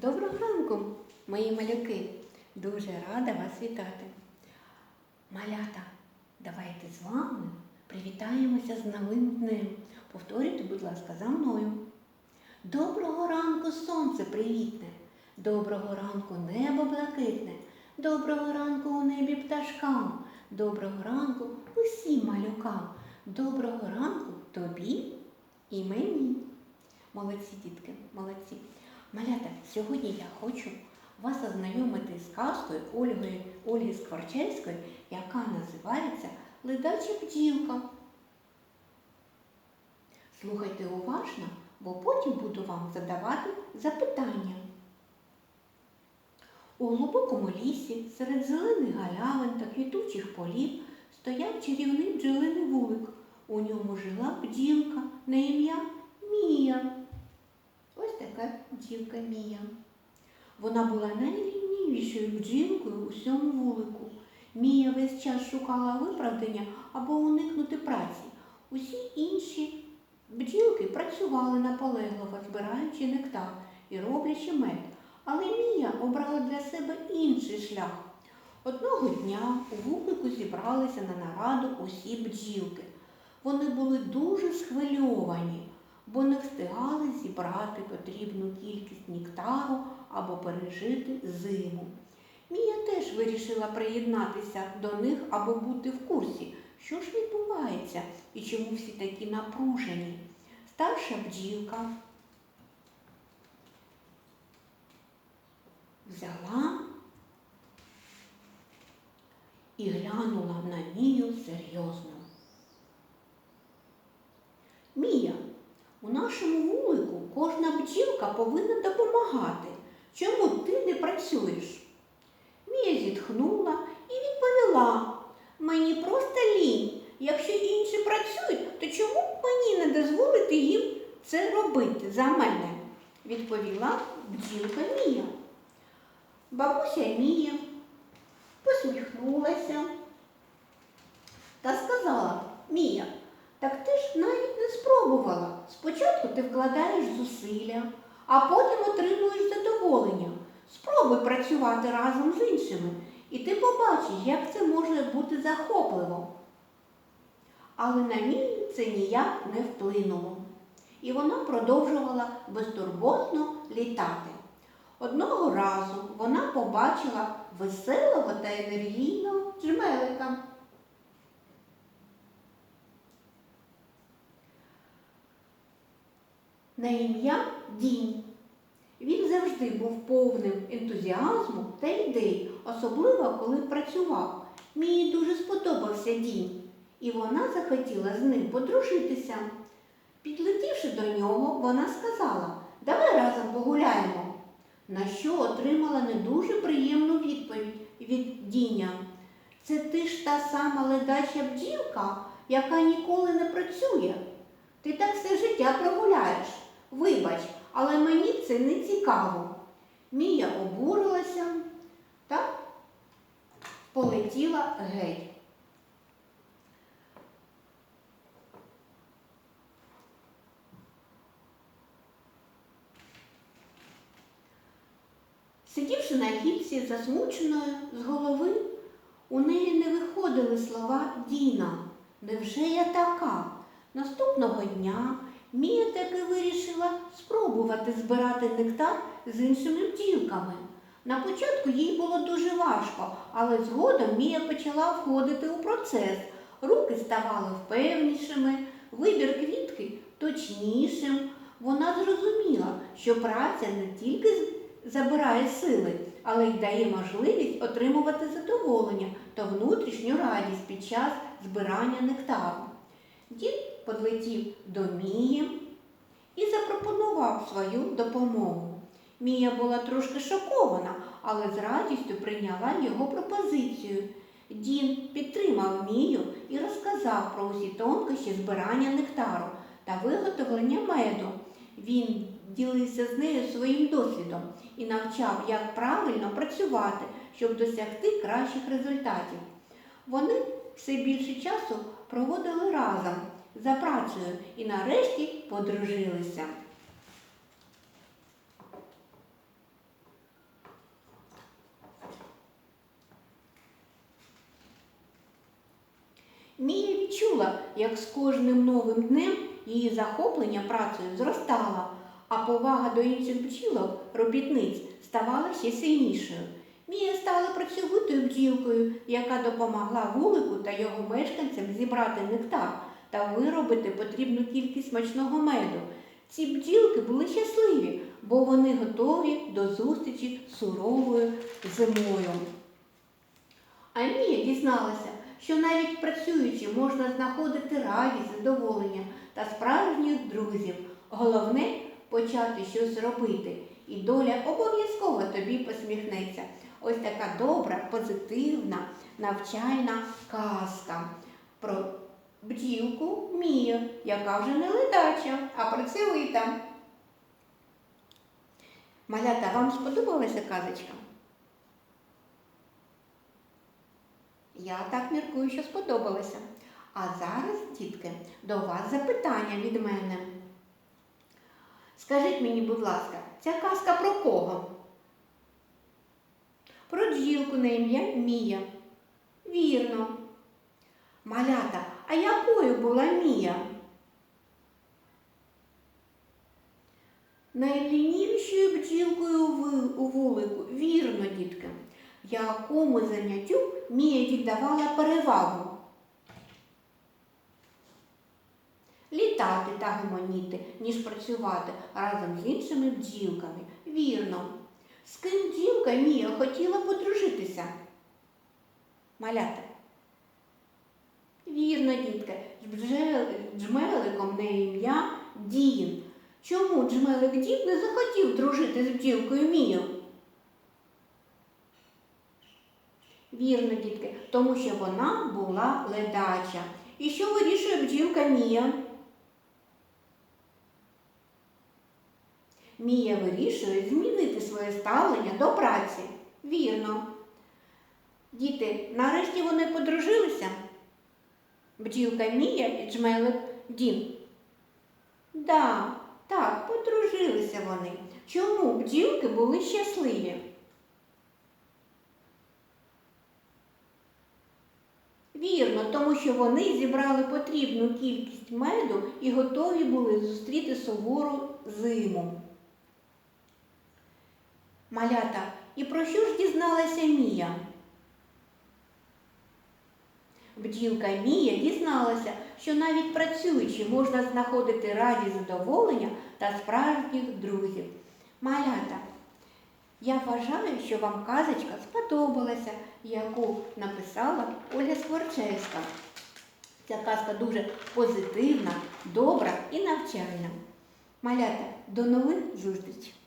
Доброго ранку, мої малюки. Дуже рада вас вітати. Малята, давайте з вами привітаємося з новим днем. Повторюйте, будь ласка, за мною. Доброго ранку, сонце привітне, доброго ранку небо блакитне, доброго ранку у небі пташкам, доброго ранку усім малюкам, доброго ранку тобі і мені. Молодці, дітки, молодці. Малята, сьогодні я хочу вас ознайомити з казкою Ольги, Ольги Скворчевської, яка називається Ледача бджілка. Слухайте уважно, бо потім буду вам задавати запитання. У глибокому лісі серед зелених галявин та квітучих полів стояв чарівний бджолиний вулик. У ньому жила бджілка на ім'я Мія. Бджілка Мія. Вона була найрівнішою бджілкою у всьому вулику. Мія весь час шукала виправдання або уникнути праці. Усі інші бджілки працювали наполегливо, збираючи нектар і роблячи мед. Але Мія обрала для себе інший шлях. Одного дня у вулику зібралися на нараду усі бджілки. Вони були дуже схвильовані бо не встигали зібрати потрібну кількість нектару або пережити зиму. Мія теж вирішила приєднатися до них або бути в курсі, що ж відбувається і чому всі такі напружені. Старша бджілка взяла і глянула на Мію серйозно. Мія, у нашому вулику кожна бджілка повинна допомагати. Чому ти не працюєш? Мія зітхнула і відповіла, мені просто лінь. Якщо інші працюють, то чому б мені не дозволити їм це робити за мене? відповіла бджілка Мія. Бабуся Мія посміхнулася та сказала, Мія, так ти ж навіть не спробувала. Спочатку ти вкладаєш зусилля, а потім отримуєш задоволення. Спробуй працювати разом з іншими, і ти побачиш, як це може бути захопливо. Але на мій це ніяк не вплинуло. І вона продовжувала безтурботно літати. Одного разу вона побачила веселого та енергійного джмелика. На ім'я Дінь. Він завжди був повним ентузіазму та ідей, особливо коли працював. Мені дуже сподобався Дінь, і вона захотіла з ним подружитися. Підлетівши до нього, вона сказала, давай разом погуляємо. На що отримала не дуже приємну відповідь від Діня. Це ти ж та сама ледача бджілка, яка ніколи не працює. Ти так все життя прогуляєш. Вибач, але мені це не цікаво. Мія обурилася та полетіла геть. Сидівши на гільці, засмученою з голови, у неї не виходили слова Діна. Невже я така? Наступного дня Мія таки вирішила спробувати збирати нектар з іншими бджілками. На початку їй було дуже важко, але згодом Мія почала входити у процес. Руки ставали впевнішими, вибір квітки точнішим. Вона зрозуміла, що праця не тільки забирає сили, але й дає можливість отримувати задоволення та внутрішню радість під час збирання нектару. Подлетів до Мії і запропонував свою допомогу. Мія була трошки шокована, але з радістю прийняла його пропозицію. Дін підтримав Мію і розказав про усі тонкощі збирання нектару та виготовлення меду. Він ділився з нею своїм досвідом і навчав, як правильно працювати, щоб досягти кращих результатів. Вони все більше часу проводили разом за працею і нарешті подружилися. Мія відчула, як з кожним новим днем її захоплення працею зростало, а повага до інших бджілок робітниць ставала ще сильнішою. Мія стала працьовитою бджілкою, яка допомогла вулику та його мешканцям зібрати нектар та виробити потрібну кількість смачного меду. Ці бджілки були щасливі, бо вони готові до зустрічі суровою зимою. А Мія дізналася, що навіть працюючи можна знаходити радість, задоволення та справжніх друзів. Головне почати щось робити, і доля обов'язково тобі посміхнеться. Ось така добра, позитивна, навчальна казка про бджілку Мію, яка вже не ледача, а працьовита. Малята, вам сподобалася казочка? Я так міркую, що сподобалося. А зараз, дітки, до вас запитання від мене. Скажіть мені, будь ласка, ця казка про кого? Про бджілку на ім'я Мія. Вірно. Малята, а якою була Мія? Найлінівішою бджілкою у вулику. Вірно, дітки. Якому заняттю Мія віддавала перевагу? Літати та гомоніти, ніж працювати разом з іншими бджілками. Вірно. З ким бджілка Мія хотіла подружитися? Малята. Вірно, дітки, джмеликом на ім'я Дін. Чому джмелик Дін не захотів дружити з бджілкою Мію? Вірно, дітки, тому що вона була ледача. І що вирішує бджілка Мія? Мія вирішує змінити своє ставлення до праці. Вірно. Діти, нарешті вони подружилися? Бджілка Мія і джмелик Дін. Да, так, подружилися вони. Чому бджілки були щасливі? Вірно, тому що вони зібрали потрібну кількість меду і готові були зустріти сувору зиму. Малята, і про що ж дізналася Мія? Бджілка Мія дізналася, що навіть працюючи можна знаходити радість задоволення та справжніх друзів. Малята, я вважаю, що вам казочка сподобалася, яку написала Оля Скворчевська. Ця казка дуже позитивна, добра і навчальна. Малята, до нових зустрічей!